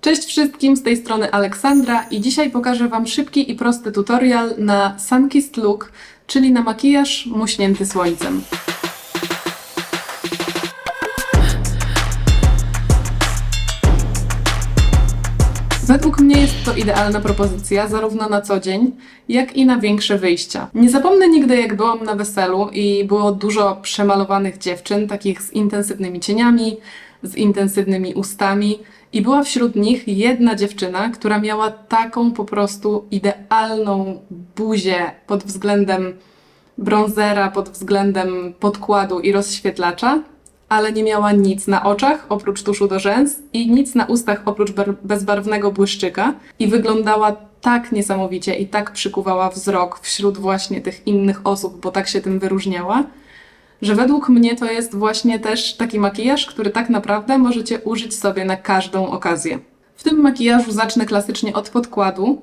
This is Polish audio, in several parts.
Cześć wszystkim, z tej strony Aleksandra i dzisiaj pokażę Wam szybki i prosty tutorial na Sunkissed Look, czyli na makijaż muśnięty słońcem. Według mnie jest to idealna propozycja, zarówno na co dzień, jak i na większe wyjścia. Nie zapomnę nigdy, jak byłam na weselu i było dużo przemalowanych dziewczyn, takich z intensywnymi cieniami, z intensywnymi ustami, i była wśród nich jedna dziewczyna, która miała taką po prostu idealną buzię pod względem bronzera, pod względem podkładu i rozświetlacza, ale nie miała nic na oczach oprócz tuszu do rzęs i nic na ustach oprócz bar- bezbarwnego błyszczyka. I wyglądała tak niesamowicie i tak przykuwała wzrok wśród właśnie tych innych osób, bo tak się tym wyróżniała, że według mnie to jest właśnie też taki makijaż, który tak naprawdę możecie użyć sobie na każdą okazję. W tym makijażu zacznę klasycznie od podkładu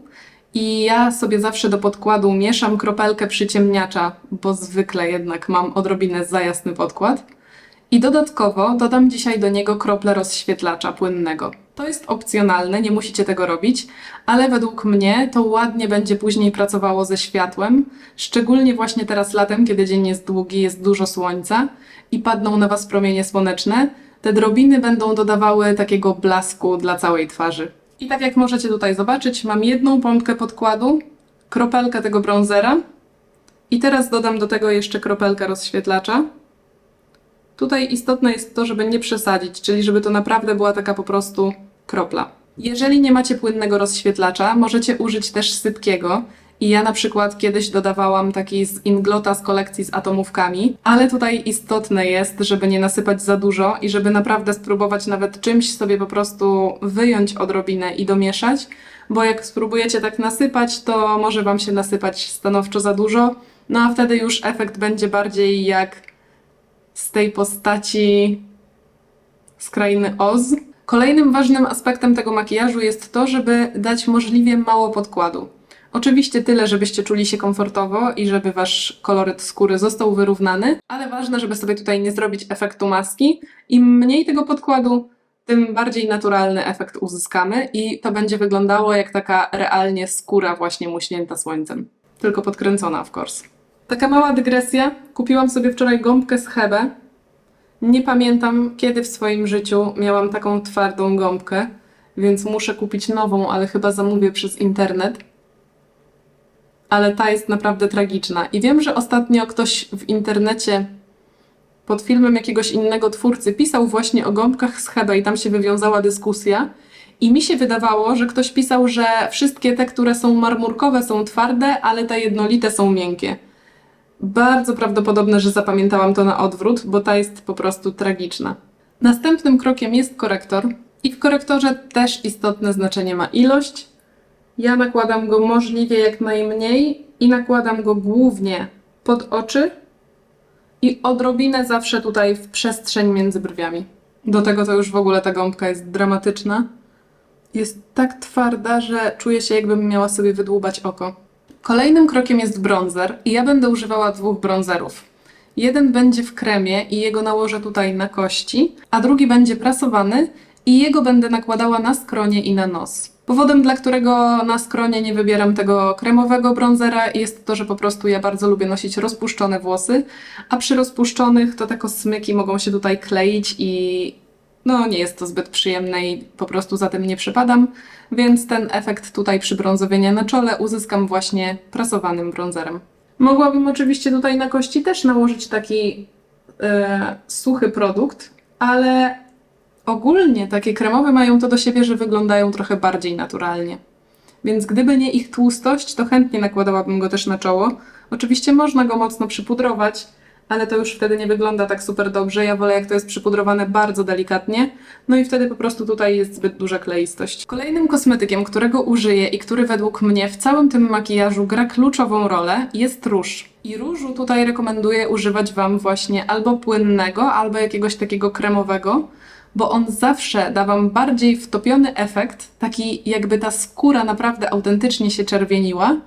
i ja sobie zawsze do podkładu mieszam kropelkę przyciemniacza, bo zwykle jednak mam odrobinę za jasny podkład. I dodatkowo dodam dzisiaj do niego krople rozświetlacza płynnego. To jest opcjonalne, nie musicie tego robić, ale według mnie to ładnie będzie później pracowało ze światłem, szczególnie właśnie teraz latem, kiedy dzień jest długi, jest dużo słońca i padną na Was promienie słoneczne. Te drobiny będą dodawały takiego blasku dla całej twarzy. I tak jak możecie tutaj zobaczyć, mam jedną pompkę podkładu, kropelkę tego bronzera i teraz dodam do tego jeszcze kropelkę rozświetlacza. Tutaj istotne jest to, żeby nie przesadzić, czyli żeby to naprawdę była taka po prostu kropla. Jeżeli nie macie płynnego rozświetlacza, możecie użyć też sypkiego. I ja na przykład kiedyś dodawałam taki z Inglota z kolekcji z atomówkami, ale tutaj istotne jest, żeby nie nasypać za dużo i żeby naprawdę spróbować nawet czymś sobie po prostu wyjąć odrobinę i domieszać, bo jak spróbujecie tak nasypać, to może Wam się nasypać stanowczo za dużo, no a wtedy już efekt będzie bardziej jak z tej postaci z krainy Oz. Kolejnym ważnym aspektem tego makijażu jest to, żeby dać możliwie mało podkładu. Oczywiście tyle, żebyście czuli się komfortowo i żeby wasz koloryt skóry został wyrównany, ale ważne, żeby sobie tutaj nie zrobić efektu maski. Im mniej tego podkładu, tym bardziej naturalny efekt uzyskamy i to będzie wyglądało jak taka realnie skóra właśnie muśnięta słońcem. Tylko podkręcona, of course. Taka mała dygresja. Kupiłam sobie wczoraj gąbkę z Hebe. Nie pamiętam, kiedy w swoim życiu miałam taką twardą gąbkę, więc muszę kupić nową, ale chyba zamówię przez internet. Ale ta jest naprawdę tragiczna. I wiem, że ostatnio ktoś w internecie pod filmem jakiegoś innego twórcy pisał właśnie o gąbkach z Hebe i tam się wywiązała dyskusja. I mi się wydawało, że ktoś pisał, że wszystkie te, które są marmurkowe, są twarde, ale te jednolite są miękkie. Bardzo prawdopodobne, że zapamiętałam to na odwrót, bo ta jest po prostu tragiczna. Następnym krokiem jest korektor. I w korektorze też istotne znaczenie ma ilość. Ja nakładam go możliwie jak najmniej i nakładam go głównie pod oczy i odrobinę zawsze tutaj w przestrzeń między brwiami. Do tego to już w ogóle ta gąbka jest dramatyczna. Jest tak twarda, że czuję się jakbym miała sobie wydłubać oko. Kolejnym krokiem jest bronzer i ja będę używała dwóch bronzerów. Jeden będzie w kremie i jego nałożę tutaj na kości, a drugi będzie prasowany i jego będę nakładała na skronie i na nos. Powodem, dla którego na skronie nie wybieram tego kremowego bronzera jest to, że po prostu ja bardzo lubię nosić rozpuszczone włosy, a przy rozpuszczonych to te kosmyki mogą się tutaj kleić i no nie jest to zbyt przyjemne i po prostu za tym nie przepadam, więc ten efekt tutaj przy brązowieniu na czole uzyskam właśnie prasowanym bronzerem. Mogłabym oczywiście tutaj na kości też nałożyć taki e, suchy produkt, ale ogólnie takie kremowe mają to do siebie, że wyglądają trochę bardziej naturalnie. Więc gdyby nie ich tłustość, to chętnie nakładałabym go też na czoło. Oczywiście można go mocno przypudrować, ale to już wtedy nie wygląda tak super dobrze. Ja wolę, jak to jest przypudrowane bardzo delikatnie. No i wtedy po prostu tutaj jest zbyt duża kleistość. Kolejnym kosmetykiem, którego użyję i który według mnie w całym tym makijażu gra kluczową rolę, jest róż. I różu tutaj rekomenduję używać Wam właśnie albo płynnego, albo jakiegoś takiego kremowego, bo on zawsze da Wam bardziej wtopiony efekt, taki jakby ta skóra naprawdę autentycznie się czerwieniła,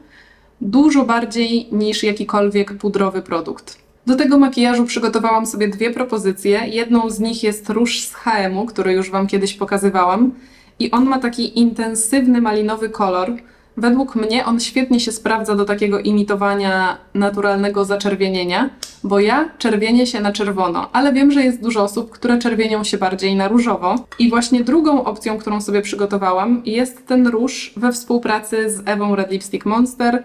dużo bardziej niż jakikolwiek pudrowy produkt. Do tego makijażu przygotowałam sobie dwie propozycje. Jedną z nich jest róż z HM-u, który już Wam kiedyś pokazywałam. i on ma taki intensywny malinowy kolor. Według mnie on świetnie się sprawdza do takiego imitowania naturalnego zaczerwienienia, bo ja czerwienię się na czerwono, ale wiem, że jest dużo osób, które czerwienią się bardziej na różowo. I właśnie drugą opcją, którą sobie przygotowałam, jest ten róż we współpracy z Ewą Red Lipstick Monster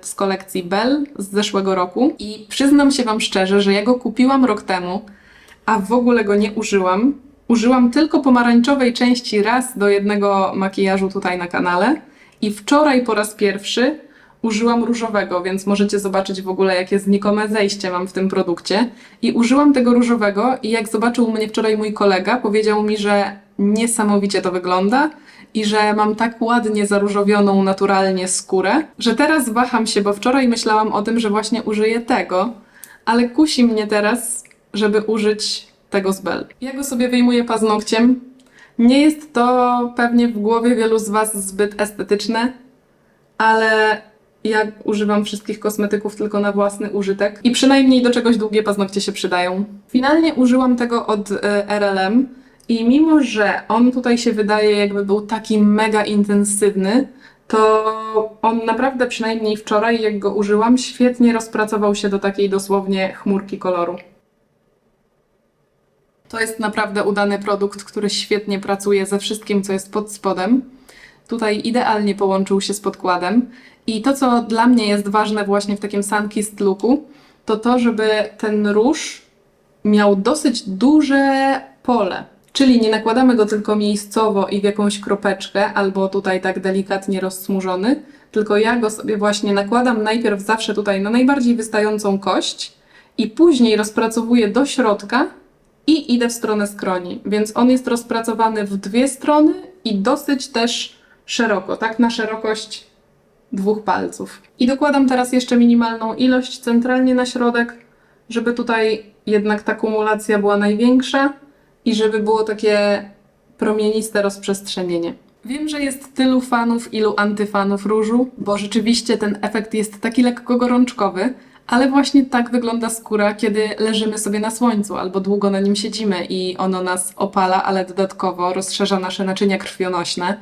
z kolekcji Bell z zeszłego roku. I przyznam się Wam szczerze, że ja go kupiłam rok temu, a w ogóle go nie użyłam. Użyłam tylko pomarańczowej części raz do jednego makijażu tutaj na kanale i wczoraj po raz pierwszy użyłam różowego, więc możecie zobaczyć w ogóle jakie znikome zejście mam w tym produkcie. I użyłam tego różowego i jak zobaczył mnie wczoraj mój kolega, powiedział mi, że niesamowicie to wygląda i że mam tak ładnie zaróżowioną naturalnie skórę, że teraz waham się, bo wczoraj myślałam o tym, że właśnie użyję tego, ale kusi mnie teraz, żeby użyć tego z Bell. Ja go sobie wyjmuję paznokciem. Nie jest to pewnie w głowie wielu z Was zbyt estetyczne, ale ja używam wszystkich kosmetyków tylko na własny użytek i przynajmniej do czegoś długie paznokcie się przydają. Finalnie użyłam tego od e, RLM i mimo, że on tutaj się wydaje jakby był taki mega intensywny, to on naprawdę przynajmniej wczoraj, jak go użyłam, świetnie rozpracował się do takiej dosłownie chmurki koloru. To jest naprawdę udany produkt, który świetnie pracuje ze wszystkim, co jest pod spodem. Tutaj idealnie połączył się z podkładem. I to, co dla mnie jest ważne właśnie w takim sunkissed looku, to to, żeby ten róż miał dosyć duże pole. Czyli nie nakładamy go tylko miejscowo i w jakąś kropeczkę, albo tutaj tak delikatnie rozsmużony, tylko ja go sobie właśnie nakładam najpierw zawsze tutaj na najbardziej wystającą kość i później rozpracowuję do środka i idę w stronę skroni. Więc on jest rozpracowany w dwie strony i dosyć też szeroko, tak na szerokość dwóch palców. I dokładam teraz jeszcze minimalną ilość centralnie na środek, żeby tutaj jednak ta kumulacja była największa i żeby było takie promieniste rozprzestrzenienie. Wiem, że jest tylu fanów, ilu antyfanów różu, bo rzeczywiście ten efekt jest taki lekko gorączkowy, ale właśnie tak wygląda skóra, kiedy leżymy sobie na słońcu albo długo na nim siedzimy i ono nas opala, ale dodatkowo rozszerza nasze naczynia krwionośne.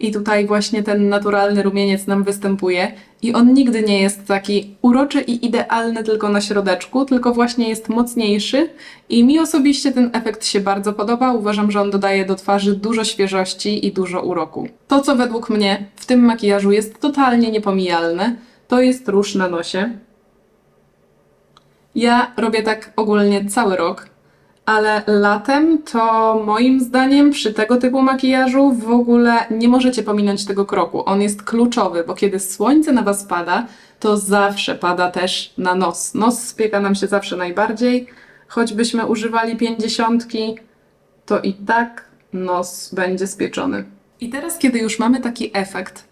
I tutaj właśnie ten naturalny rumieniec nam występuje i on nigdy nie jest taki uroczy i idealny tylko na środeczku, tylko właśnie jest mocniejszy i mi osobiście ten efekt się bardzo podoba. Uważam, że on dodaje do twarzy dużo świeżości i dużo uroku. To, co według mnie w tym makijażu jest totalnie niepomijalne, to jest róż na nosie. Ja robię tak ogólnie cały rok, ale latem to moim zdaniem przy tego typu makijażu w ogóle nie możecie pominąć tego kroku. On jest kluczowy, bo kiedy słońce na was pada, to zawsze pada też na nos. Nos spieka nam się zawsze najbardziej. Choćbyśmy używali pięćdziesiątki, to i tak nos będzie spieczony. I teraz, kiedy już mamy taki efekt,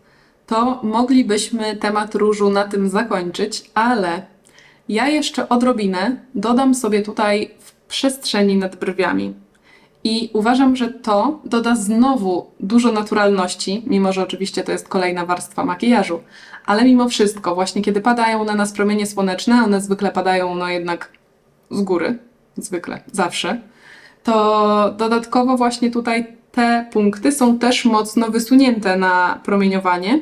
to moglibyśmy temat różu na tym zakończyć, ale ja jeszcze odrobinę dodam sobie tutaj w przestrzeni nad brwiami. I uważam, że to doda znowu dużo naturalności, mimo że oczywiście to jest kolejna warstwa makijażu. Ale mimo wszystko, właśnie kiedy padają na nas promienie słoneczne, one zwykle padają no jednak z góry, zwykle, zawsze, to dodatkowo właśnie tutaj te punkty są też mocno wysunięte na promieniowanie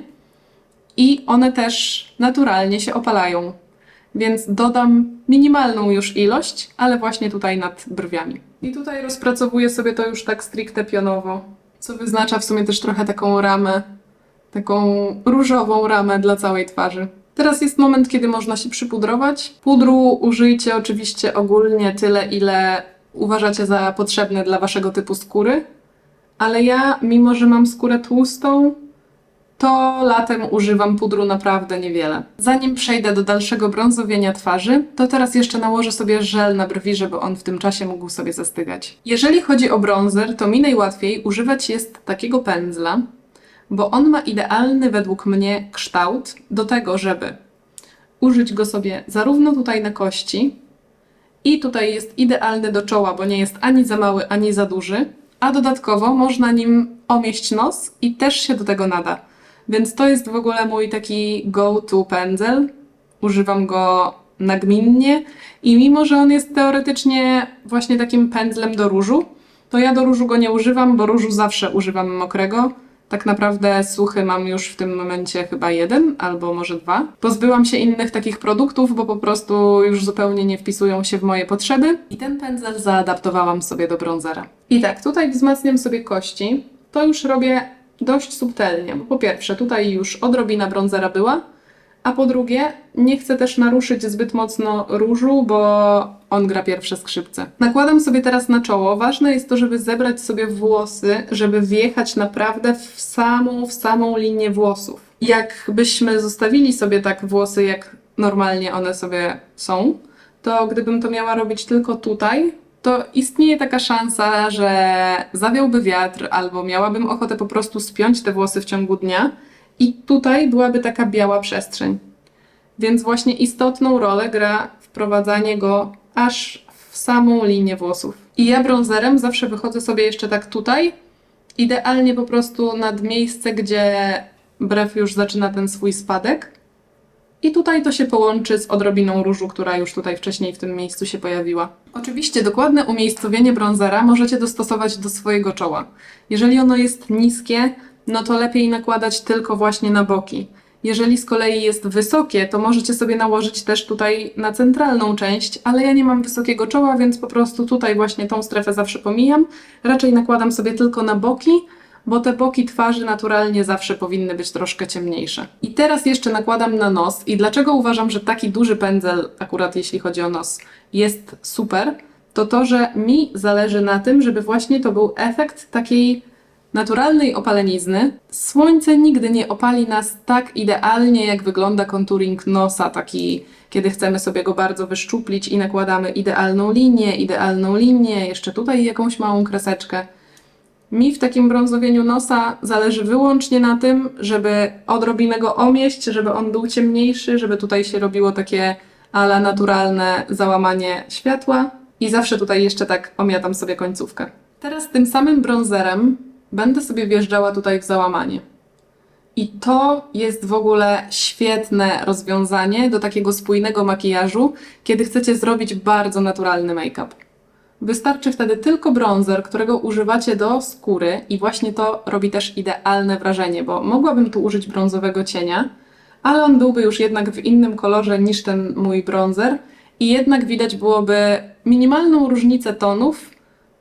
i one też naturalnie się opalają więc dodam minimalną już ilość, ale właśnie tutaj nad brwiami. I tutaj rozpracowuję sobie to już tak stricte pionowo, co wyznacza w sumie też trochę taką ramę, taką różową ramę dla całej twarzy. Teraz jest moment, kiedy można się przypudrować. Pudru użyjcie oczywiście ogólnie tyle, ile uważacie za potrzebne dla waszego typu skóry, ale ja, mimo że mam skórę tłustą, to latem używam pudru naprawdę niewiele. Zanim przejdę do dalszego brązowienia twarzy, to teraz jeszcze nałożę sobie żel na brwi, żeby on w tym czasie mógł sobie zastygać. Jeżeli chodzi o bronzer, to mi najłatwiej używać jest takiego pędzla, bo on ma idealny według mnie kształt do tego, żeby użyć go sobie zarówno tutaj na kości i tutaj jest idealny do czoła, bo nie jest ani za mały, ani za duży, a dodatkowo można nim omieść nos i też się do tego nada. Więc to jest w ogóle mój taki go-to pędzel. Używam go nagminnie i mimo, że on jest teoretycznie właśnie takim pędzlem do różu, to ja do różu go nie używam, bo różu zawsze używam mokrego. Tak naprawdę suchy mam już w tym momencie chyba jeden albo może dwa. Pozbyłam się innych takich produktów, bo po prostu już zupełnie nie wpisują się w moje potrzeby. I ten pędzel zaadaptowałam sobie do bronzera. I tak, tutaj wzmacniam sobie kości. To już robię dość subtelnie, bo po pierwsze tutaj już odrobina bronzera była, a po drugie, nie chcę też naruszyć zbyt mocno różu, bo on gra pierwsze skrzypce. Nakładam sobie teraz na czoło. Ważne jest to, żeby zebrać sobie włosy, żeby wjechać naprawdę w samą, w samą linię włosów. Jakbyśmy zostawili sobie tak włosy, jak normalnie one sobie są, to gdybym to miała robić tylko tutaj, to istnieje taka szansa, że zawiałby wiatr, albo miałabym ochotę po prostu spiąć te włosy w ciągu dnia i tutaj byłaby taka biała przestrzeń. Więc właśnie istotną rolę gra wprowadzanie go aż w samą linię włosów. I ja bronzerem zawsze wychodzę sobie jeszcze tak tutaj, idealnie po prostu nad miejsce, gdzie brew już zaczyna ten swój spadek. I tutaj to się połączy z odrobiną różu, która już tutaj wcześniej w tym miejscu się pojawiła. Oczywiście dokładne umiejscowienie bronzera możecie dostosować do swojego czoła. Jeżeli ono jest niskie, no to lepiej nakładać tylko właśnie na boki. Jeżeli z kolei jest wysokie, to możecie sobie nałożyć też tutaj na centralną część, ale ja nie mam wysokiego czoła, więc po prostu tutaj właśnie tą strefę zawsze pomijam. Raczej nakładam sobie tylko na boki, bo te boki twarzy naturalnie zawsze powinny być troszkę ciemniejsze. I teraz jeszcze nakładam na nos. I dlaczego uważam, że taki duży pędzel, akurat jeśli chodzi o nos, jest super, to to, że mi zależy na tym, żeby właśnie to był efekt takiej naturalnej opalenizny. Słońce nigdy nie opali nas tak idealnie, jak wygląda contouring nosa, taki kiedy chcemy sobie go bardzo wyszczuplić i nakładamy idealną linię, idealną linię, jeszcze tutaj jakąś małą kreseczkę. Mi w takim brązowieniu nosa zależy wyłącznie na tym, żeby odrobinę go omieść, żeby on był ciemniejszy, żeby tutaj się robiło takie ala naturalne załamanie światła i zawsze tutaj jeszcze tak omiatam sobie końcówkę. Teraz tym samym bronzerem będę sobie wjeżdżała tutaj w załamanie. I to jest w ogóle świetne rozwiązanie do takiego spójnego makijażu, kiedy chcecie zrobić bardzo naturalny make-up. Wystarczy wtedy tylko bronzer, którego używacie do skóry i właśnie to robi też idealne wrażenie, bo mogłabym tu użyć brązowego cienia, ale on byłby już jednak w innym kolorze niż ten mój bronzer i jednak widać byłoby minimalną różnicę tonów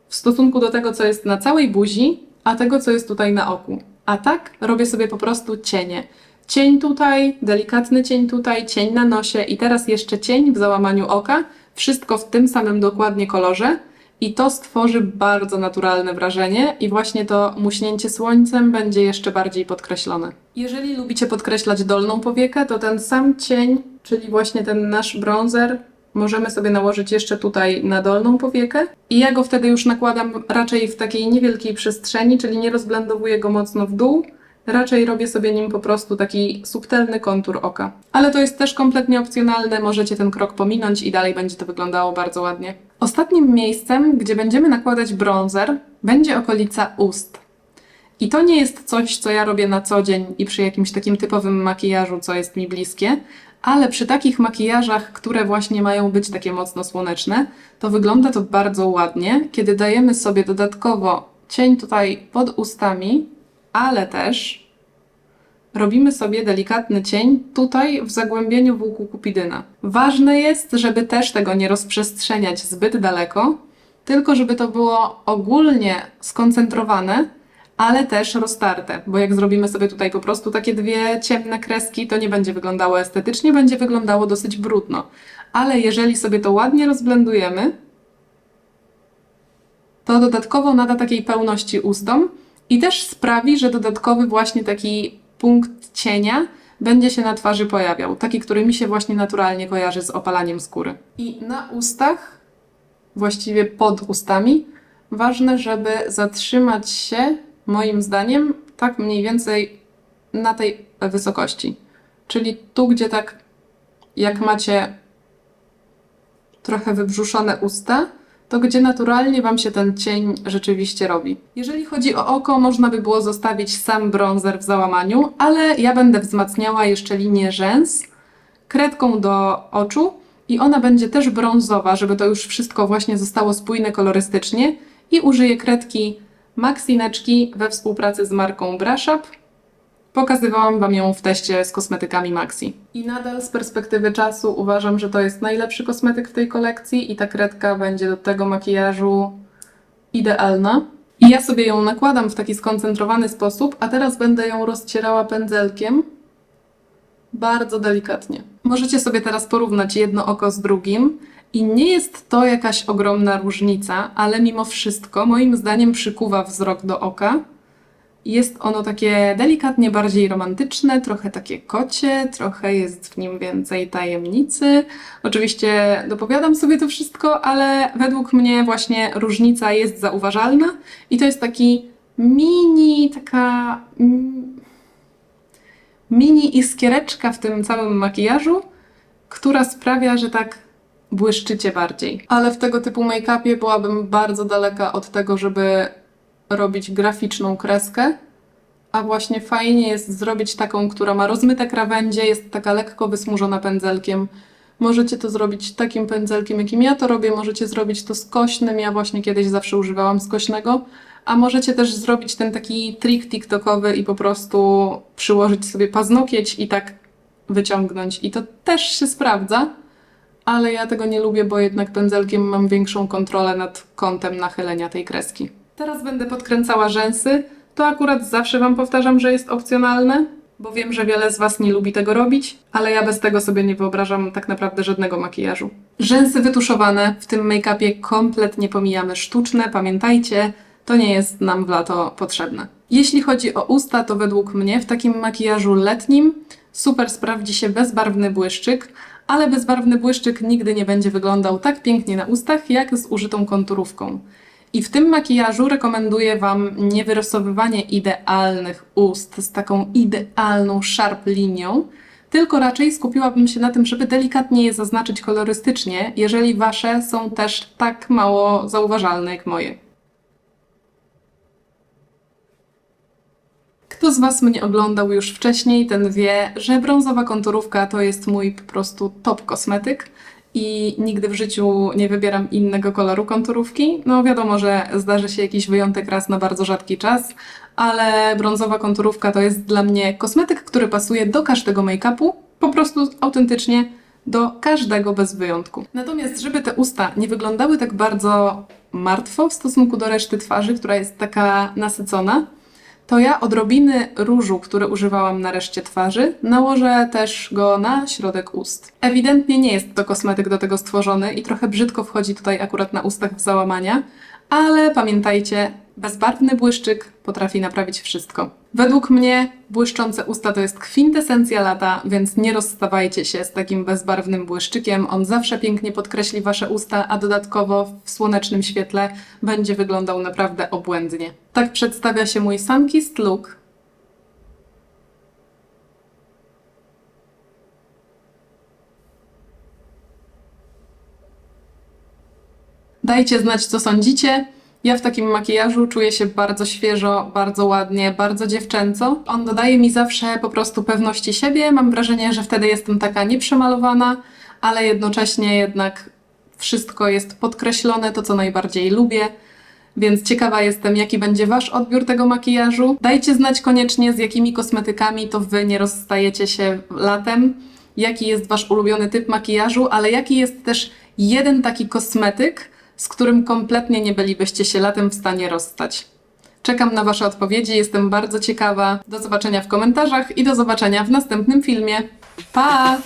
w stosunku do tego, co jest na całej buzi, a tego, co jest tutaj na oku. A tak robię sobie po prostu cienie. Cień tutaj, delikatny cień tutaj, cień na nosie i teraz jeszcze cień w załamaniu oka. Wszystko w tym samym dokładnie kolorze. I to stworzy bardzo naturalne wrażenie i właśnie to muśnięcie słońcem będzie jeszcze bardziej podkreślone. Jeżeli lubicie podkreślać dolną powiekę, to ten sam cień, czyli właśnie ten nasz bronzer, możemy sobie nałożyć jeszcze tutaj na dolną powiekę. I ja go wtedy już nakładam raczej w takiej niewielkiej przestrzeni, czyli nie rozblendowuję go mocno w dół, Raczej robię sobie nim po prostu taki subtelny kontur oka. Ale to jest też kompletnie opcjonalne, możecie ten krok pominąć i dalej będzie to wyglądało bardzo ładnie. Ostatnim miejscem, gdzie będziemy nakładać bronzer, będzie okolica ust. I to nie jest coś, co ja robię na co dzień i przy jakimś takim typowym makijażu, co jest mi bliskie, ale przy takich makijażach, które właśnie mają być takie mocno słoneczne, to wygląda to bardzo ładnie, kiedy dajemy sobie dodatkowo cień tutaj pod ustami, ale też robimy sobie delikatny cień tutaj w zagłębieniu włóku kupidyna. Ważne jest, żeby też tego nie rozprzestrzeniać zbyt daleko, tylko żeby to było ogólnie skoncentrowane, ale też roztarte, bo jak zrobimy sobie tutaj po prostu takie dwie ciemne kreski, to nie będzie wyglądało estetycznie, będzie wyglądało dosyć brudno. Ale jeżeli sobie to ładnie rozblendujemy, to dodatkowo nada takiej pełności ustom i też sprawi, że dodatkowy właśnie taki punkt cienia będzie się na twarzy pojawiał. Taki, który mi się właśnie naturalnie kojarzy z opalaniem skóry. I na ustach, właściwie pod ustami, ważne, żeby zatrzymać się, moim zdaniem, tak mniej więcej na tej wysokości. Czyli tu, gdzie tak, jak macie trochę wybrzuszone usta, to gdzie naturalnie Wam się ten cień rzeczywiście robi. Jeżeli chodzi o oko, można by było zostawić sam bronzer w załamaniu, ale ja będę wzmacniała jeszcze linię rzęs kredką do oczu i ona będzie też brązowa, żeby to już wszystko właśnie zostało spójne kolorystycznie i użyję kredki Maxineczki we współpracy z marką Brush Up. Pokazywałam Wam ją w teście z kosmetykami Maxi. I nadal z perspektywy czasu uważam, że to jest najlepszy kosmetyk w tej kolekcji i ta kredka będzie do tego makijażu idealna. I ja sobie ją nakładam w taki skoncentrowany sposób, a teraz będę ją rozcierała pędzelkiem bardzo delikatnie. Możecie sobie teraz porównać jedno oko z drugim i nie jest to jakaś ogromna różnica, ale mimo wszystko moim zdaniem przykuwa wzrok do oka. Jest ono takie delikatnie bardziej romantyczne, trochę takie kocie, trochę jest w nim więcej tajemnicy. Oczywiście dopowiadam sobie to wszystko, ale według mnie właśnie różnica jest zauważalna i to jest taki mini, taka mm, mini iskiereczka w tym całym makijażu, która sprawia, że tak błyszczycie bardziej. Ale w tego typu make-upie byłabym bardzo daleka od tego, żeby robić graficzną kreskę, a właśnie fajnie jest zrobić taką, która ma rozmyte krawędzie, jest taka lekko wysmużona pędzelkiem. Możecie to zrobić takim pędzelkiem, jakim ja to robię, możecie zrobić to skośnym, ja właśnie kiedyś zawsze używałam skośnego, a możecie też zrobić ten taki trik TikTokowy i po prostu przyłożyć sobie paznokieć i tak wyciągnąć. I to też się sprawdza, ale ja tego nie lubię, bo jednak pędzelkiem mam większą kontrolę nad kątem nachylenia tej kreski. Teraz będę podkręcała rzęsy. To akurat zawsze Wam powtarzam, że jest opcjonalne, bo wiem, że wiele z Was nie lubi tego robić, ale ja bez tego sobie nie wyobrażam tak naprawdę żadnego makijażu. Rzęsy wytuszowane, w tym make-upie kompletnie pomijamy sztuczne, pamiętajcie, to nie jest nam w lato potrzebne. Jeśli chodzi o usta, to według mnie w takim makijażu letnim super sprawdzi się bezbarwny błyszczyk, ale bezbarwny błyszczyk nigdy nie będzie wyglądał tak pięknie na ustach, jak z użytą konturówką. I w tym makijażu rekomenduję Wam nie wyrysowywanie idealnych ust z taką idealną sharp linią, tylko raczej skupiłabym się na tym, żeby delikatnie je zaznaczyć kolorystycznie, jeżeli Wasze są też tak mało zauważalne jak moje. Kto z Was mnie oglądał już wcześniej, ten wie, że brązowa konturówka to jest mój po prostu top kosmetyk i nigdy w życiu nie wybieram innego koloru konturówki. No wiadomo, że zdarzy się jakiś wyjątek raz na bardzo rzadki czas, ale brązowa konturówka to jest dla mnie kosmetyk, który pasuje do każdego make-upu, po prostu autentycznie do każdego bez wyjątku. Natomiast, żeby te usta nie wyglądały tak bardzo martwo w stosunku do reszty twarzy, która jest taka nasycona, to ja odrobiny różu, który używałam na reszcie twarzy, nałożę też go na środek ust. Ewidentnie nie jest to kosmetyk do tego stworzony i trochę brzydko wchodzi tutaj akurat na ustach w załamania, ale pamiętajcie, bezbarwny błyszczyk potrafi naprawić wszystko. Według mnie błyszczące usta to jest kwintesencja lata, więc nie rozstawajcie się z takim bezbarwnym błyszczykiem. On zawsze pięknie podkreśli wasze usta, a dodatkowo w słonecznym świetle będzie wyglądał naprawdę obłędnie. Tak przedstawia się mój sunkissed look. Dajcie znać, co sądzicie. Ja w takim makijażu czuję się bardzo świeżo, bardzo ładnie, bardzo dziewczęco. On dodaje mi zawsze po prostu pewności siebie. Mam wrażenie, że wtedy jestem taka nieprzemalowana, ale jednocześnie jednak wszystko jest podkreślone, to co najbardziej lubię. Więc ciekawa jestem, jaki będzie Wasz odbiór tego makijażu. Dajcie znać koniecznie, z jakimi kosmetykami to Wy nie rozstajecie się latem. Jaki jest Wasz ulubiony typ makijażu, ale jaki jest też jeden taki kosmetyk, z którym kompletnie nie bylibyście się latem w stanie rozstać. Czekam na Wasze odpowiedzi, jestem bardzo ciekawa. Do zobaczenia w komentarzach i do zobaczenia w następnym filmie. Pa!